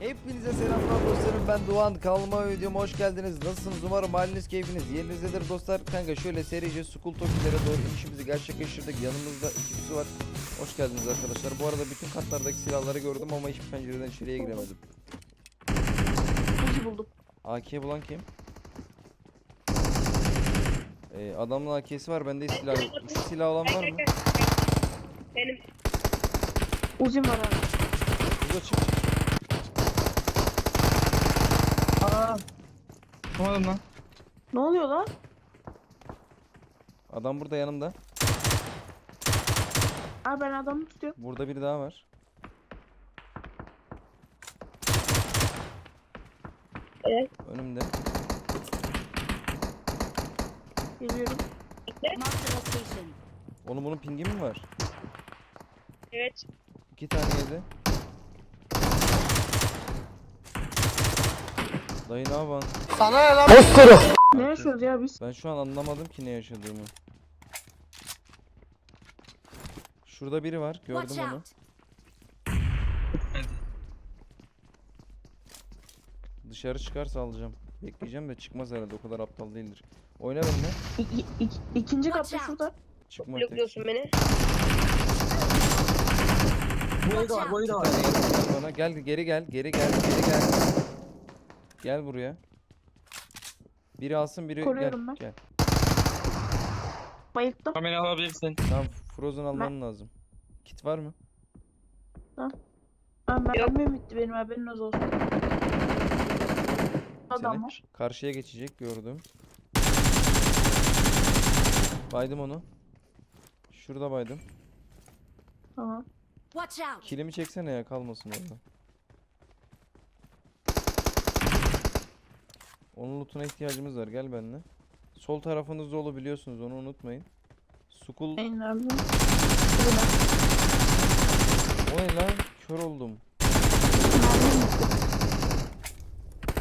Hepinize selamlar dostlarım. Ben Doğan. Kalma videoma hoş geldiniz. Nasılsınız? Umarım haliniz keyfiniz yerinizdedir dostlar. Kanka şöyle serice Skull Tokilere doğru inişimizi gerçekleştirdik. Yanımızda ikisi var. Hoş geldiniz arkadaşlar. Bu arada bütün katlardaki silahları gördüm ama hiçbir pencereden içeriye giremedim. Uzi buldum. AK bulan kim? Ee, adamın AK'si var. Bende silah yok. Şu silah olan var mı? Benim. Uzim var abi. Burada çık çık Aa. Tutamadım lan. Ne oluyor lan? adam burada yanımda Abi ben adamı tutuyorum. burada biri daha var Evet. önümde Geliyorum. Onun bunun pingi mi var? evet. İki tane yedi. Dayı ne yapan? Ne yaşıyoruz ya biz? Ben şu an anlamadım ki ne yaşadığımı. Şurada biri var. Gördüm onu. Dışarı çıkarsa alacağım. Bekleyeceğim de çıkmaz herhalde. O kadar aptal değildir. Oyna benimle. İ- i- ik- ikinci out. şurada. Çıkma tek. Blokluyorsun beni. Boyu da var, boyu da var. Bana. Gel geri gel. Geri gel. Geri gel. Gel buraya. Biri alsın biri Koruyorum gel. ben. Gel. Bayılttım. Kamerayı alabilirsin. Tamam Frozen alman lazım. Kit var mı? Ben mermim bitti benim haberiniz olsun. Adam var. Karşıya geçecek gördüm. Baydım onu. Şurada baydım. Tamam. Watch out! Kilimi çeksene ya kalmasın orada. Onun lootuna ihtiyacımız var gel benimle. Sol tarafınız dolu biliyorsunuz onu unutmayın. Sukul En mermim. o ne lan? Kör oldum.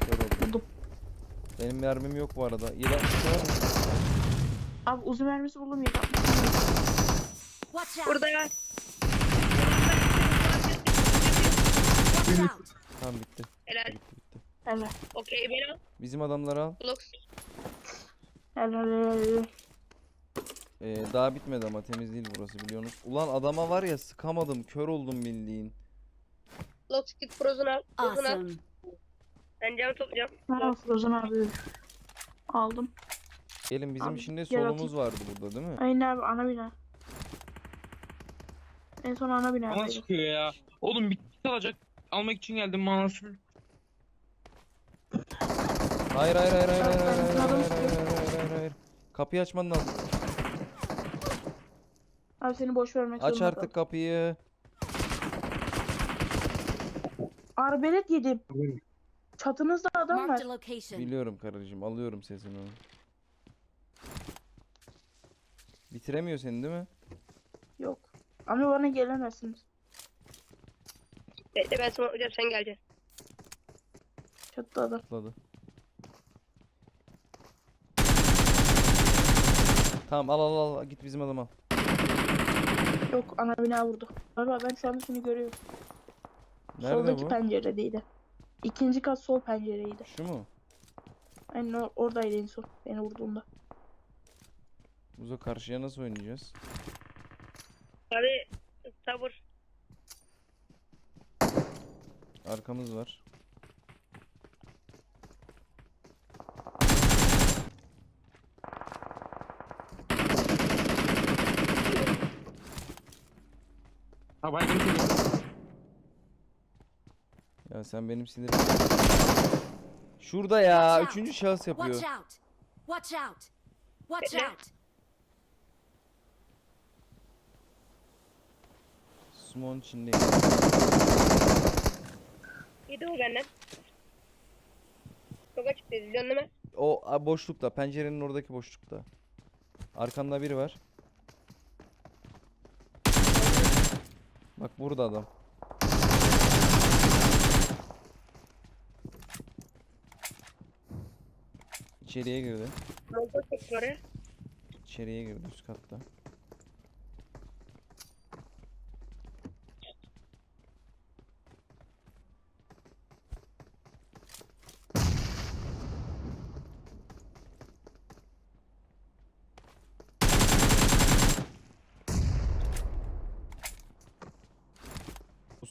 Kör oldum. Buldum. Benim mermim yok bu arada. İran? Abi uzun mermisi buldum ya. Watch out! Burada ya. Watch out! Tamam bitti. Helal. Bitti. Helal. Okey beni al. Bizim adamları al. Blocks. Helal helal helal. Ee, daha bitmedi ama temiz değil burası biliyorsunuz. Ulan adama var ya sıkamadım. Kör oldum bildiğin. Blocks git frozen al. Frozen al. Awesome. Ben camı toplayacağım. Ha Frozen abi. Aldım. Gelin bizim Abi, şimdi gel solumuz vardı burada değil mi? Aynen abi ana bina. En son ana bina. Bana sıkıyor ya. Oğlum bir kit alacak. Almak için geldim manasını. Hayır hayır hayır hayır hayır hayır hayır hayır hayır hayır hayır hayır. Kapıyı açman lazım. Abi seni boş vermek Aç zorunda artık kapıyı. Arbelet yedim. Çatınızda adam var. Marked a location. Biliyorum karıcığım alıyorum sesini. Bitiremiyor seni değil mi? Yok. Ama bana gelemezsiniz. Bekle ben smokelayacağım sen geleceksin. Çatıda adam. Atladı. Tamam al al al git bizim adama. Yok ana bina vurdu. Abi ben şu anda seni görüyorum. Nerede Soldaki bu? penceredeydi. İkinci kat sol pencereydi. Şu mu? Aynen o- oradaydı en son beni vurduğunda. Uza karşıya nasıl oynayacağız? Abi sabır. Arkamız var. Ha baygın çocuk. Ya sen benim sinirim. Şurada ya. Watch. Üçüncü şahıs Watch yapıyor. out! Watch out! Watch out! Sumon içindeyim. Yedi o benden. Çok açık dedi. Biliyorsun değil mi? O a, boşlukta. Pencerenin oradaki boşlukta. Arkanda biri var. Bak burada adam. İçeriye girdi. Montaj çektim oraya. İçeriye girdi üst katta.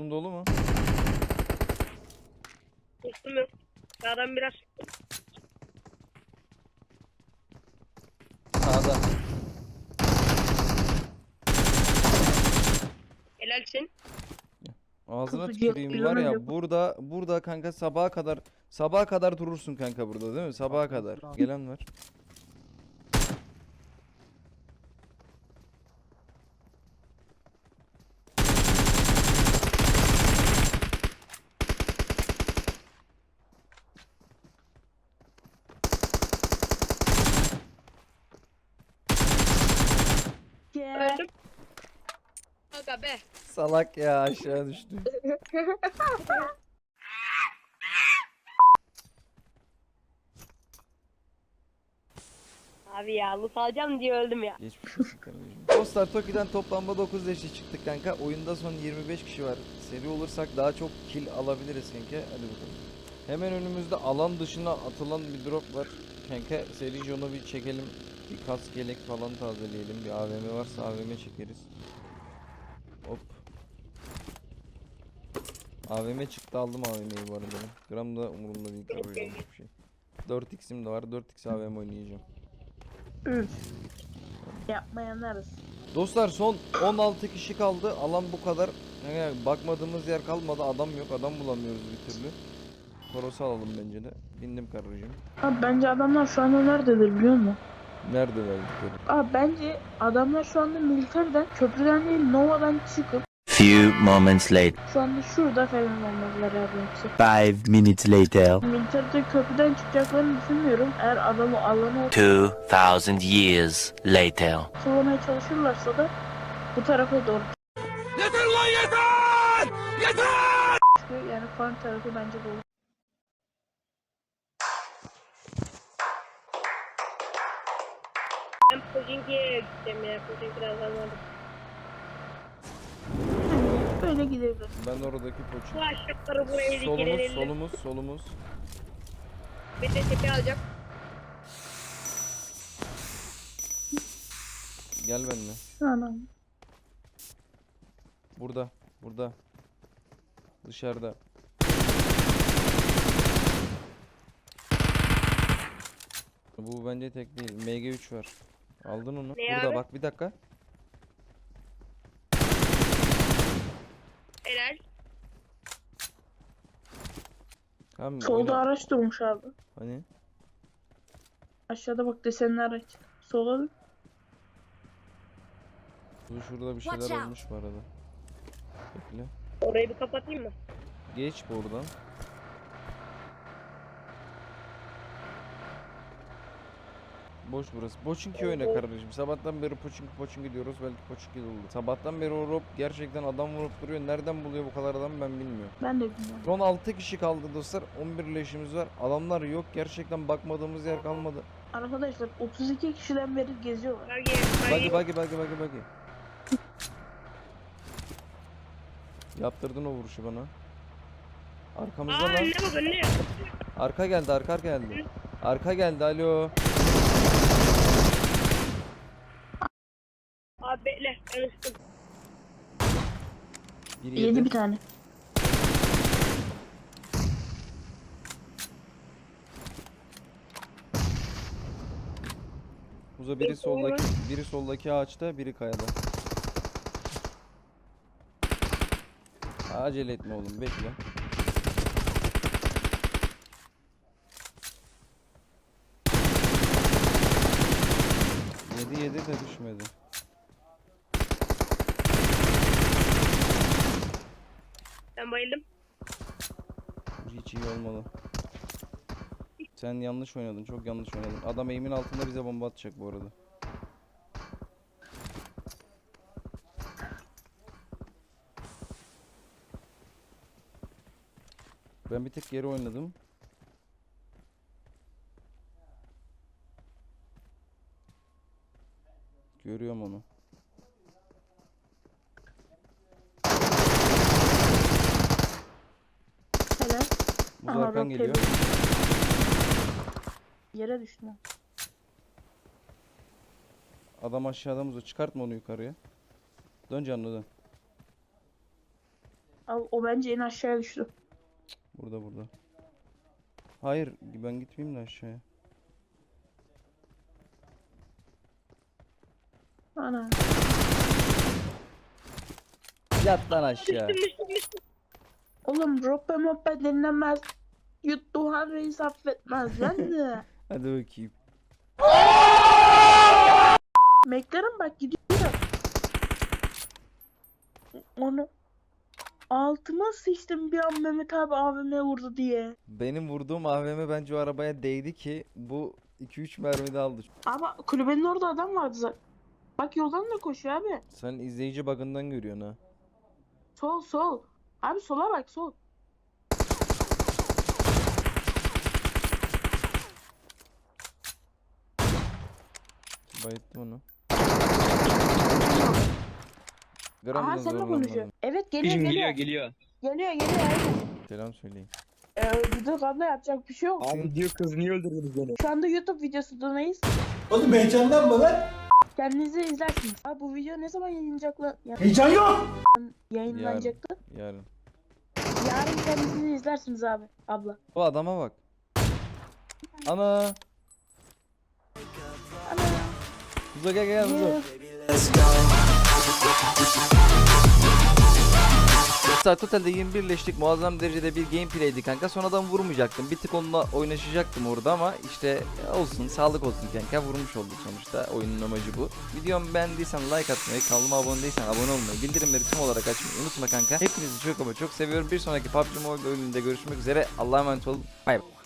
Boostun dolu mu? Dostum yok. Sağdan biraz. Sağda. Helalsin. Ağzına tüküreyim yok, var ya bilemem yok. burada burada kanka sabaha kadar sabaha kadar durursun kanka burada değil mi? Sabaha kadar. Gelen var. Gel. Öldüm. Aga be. Salak ya aşağı düştü. Abi ya loot alacağım diye öldüm ya. Geçmiş olsun kardeşim. Dostlar Toki'den toplamda 9 leşe çıktık kanka. Oyunda son 25 kişi var. Seri olursak daha çok kill alabiliriz kanka. Hadi bakalım. Hemen önümüzde alan dışına atılan bir drop var. Kanka serice onu bir çekelim. Bir kas gelek falan tazeleyelim. Bir AVM varsa AVM çekeriz. Hop. AVM çıktı aldım AVM'yi bu arada. Gram da umurumda değil kardeşim hiçbir şey. 4x'im de var. 4x AVM oynayacağım. Üf. Yapmayanlarız. Dostlar son 16 kişi kaldı. Alan bu kadar. Yani bakmadığımız yer kalmadı. Adam yok. Adam bulamıyoruz bir türlü. Korosu alalım bence de. Bindim karıcığım. Abi bence adamlar şu anda nerededir biliyor musun? Nerede verdikleri? Abi bence adamlar şu anda militerden, köprüden değil Nova'dan çıkıp Few moments later. şu anda şurada falan abi hepsi. Five minutes later. Militerde köprüden çıkacaklarını düşünmüyorum. Eğer adamı alana Two thousand years later. kullanmaya çalışırlarsa da bu tarafa doğru Yeter lan yeter! Yeter! Yani farm tarafı bence doğru. Gideceğim ya. Pojinki biraz almadım. Yani böyle gidebilir. Ben oradaki. Bu aşağıları buraya Solumuz, dikelim. solumuz, solumuz. Bir de tepe alacak. Gel benimle. Anam. Burada, burada. Dışarıda. Bu bence tek değil. MG3 var. Aldın onu. Ne Burada abi? bak bir dakika. Helal. Tamam. Solda oyna. araç durmuş abi. Hani? Aşağıda bak desenli araç. Sola bak. Bu şurada bir Watch şeyler out. olmuş bu arada. Bekle. Orayı bir kapatayım mı? Geç buradan. Boş burası. Poçinki oyna kardeşim. Sabahtan beri Poçinki Poçinki diyoruz. Belki Poçinki olur. Sabahtan beri o Rob gerçekten adam vurup duruyor. Nereden buluyor bu kadar adam ben bilmiyorum. Ben de bilmiyorum. Son 6 kişi kaldı dostlar. 11 leşimiz var. Adamlar yok. Gerçekten bakmadığımız yer kalmadı. Arkadaşlar 32 kişiden beri geziyorlar. Bagi, Bagi bagi. bagi bagi. Yaptırdın o vuruşu bana. Arkamızda Aa lan. önüne bak önüne. Arka geldi, arka arka geldi. Arka geldi, alo. Bir Yedi yedi. bir tane. Uza biri soldaki, biri soldaki ağaçta, biri kayada. Acele etme oğlum, bekle. Yedi yedi de düşmedi. Ben bayıldım. Hiç iyi olmadı. Sen yanlış oynadın, çok yanlış oynadın. Adam eğimin altında bize bomba atacak bu arada. Ben bir tek geri oynadım. Görüyorum onu. Helal. Rob geliyor. Yere düştü. lan. Adam aşağıda muzu çıkartma onu yukarıya. Dön canlı dön. Al, o bence en aşağıya düştü. Burada burada. Hayır ben gitmeyeyim de aşağıya. Ana. Yat lan aşağı. Oğlum rope mope denilemez. Yuttuğun reis affetmez lan de. Hadi bakayım. McLaren bak gidiyor. Onu altıma sıçtım bir an Mehmet abi AVM vurdu diye. Benim vurduğum AVM bence o arabaya değdi ki bu 2-3 mermi de aldı. Abi kulübenin orada adam vardı zaten. Bak yoldan da koşuyor abi. Sen izleyici bakından görüyorsun ha. Sol sol. Abi sola bak sol. Bayıttım onu. Aha Göremedim seninle zorlanmadım. konuşuyor. Evet geliyor Bizim geliyor. geliyor geliyor. Geliyor geliyor. aynen. Selam söyleyin. Ee, öldürdük abla yapacak bir şey yok. Abi diyor kız niye öldürdünüz beni? Şu anda YouTube videosundayız. Oğlum heyecanlanma lan. Kendinizi izlersiniz. Abi bu video ne zaman yayınlanacak lan? Ya- Heyecan yok. Yayınlanacaktı. Yarın. Yarın kendinizi izlersiniz abi. Abla. O adama bak. Ana. Muzo gel gel. Yeah. Mesela totalde 21'leştik muazzam derecede bir gameplay'di kanka. Sonradan vurmayacaktım. Bir tık onunla oynaşacaktım orada ama işte olsun sağlık olsun kanka. Vurmuş olduk sonuçta. Oyunun amacı bu. Videomu beğendiysen like atmayı, kanalıma abone değilsen abone olmayı, bildirimleri tüm olarak açmayı unutma kanka. Hepinizi çok ama çok seviyorum. Bir sonraki PUBG Mobile oyununda görüşmek üzere. Allah'a emanet olun. Bay bay.